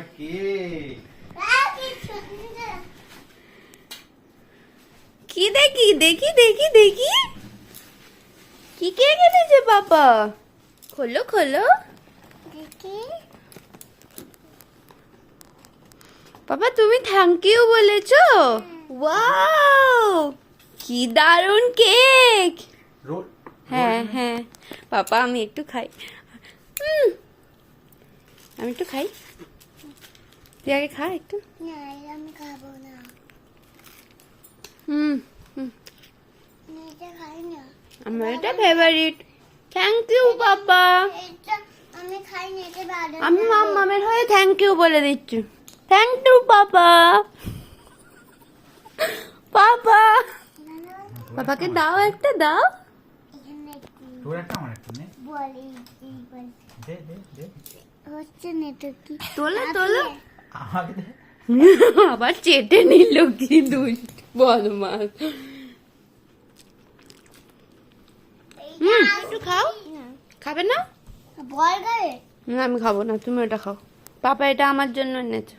Cake কি দেখি? দেখি দেখি দেখি। কি কে এনেছে বাবা? খোলো খোলো। বাবা তুমি থ্যাংক ইউ বলেছ? ওয়াও কি দারুণ কেক হ্যাঁ হ্যাঁ। পাপা আমি একটু খাই। আমি একটু খাই। তুই আগে খা একটু। আমি খাব না। হুম হুম। এটা খাই না। আমার এটা ফেভারিট থ্যাংক ইউ বাবা আমি খাই না এটা বাদে আমি মামের হয়ে থ্যাংক ইউ বলে দিচ্ছি। থ্যাংক ইউ বাবা বাবা বাবাকে দাও একটা দাও। তোর একটা আমার একটা। নে বলি দে দে দে। হচ্ছে না কি তোলো তোলো। আমাকে দে। আবার চেটে নিল কি দুষ্ট বদমাস হুম একটু খাও। খাবে না? বল গায়ে। না আমি খাব না তুমি ওটা খাও। পাপা এটা আমার জন্য এনেছো।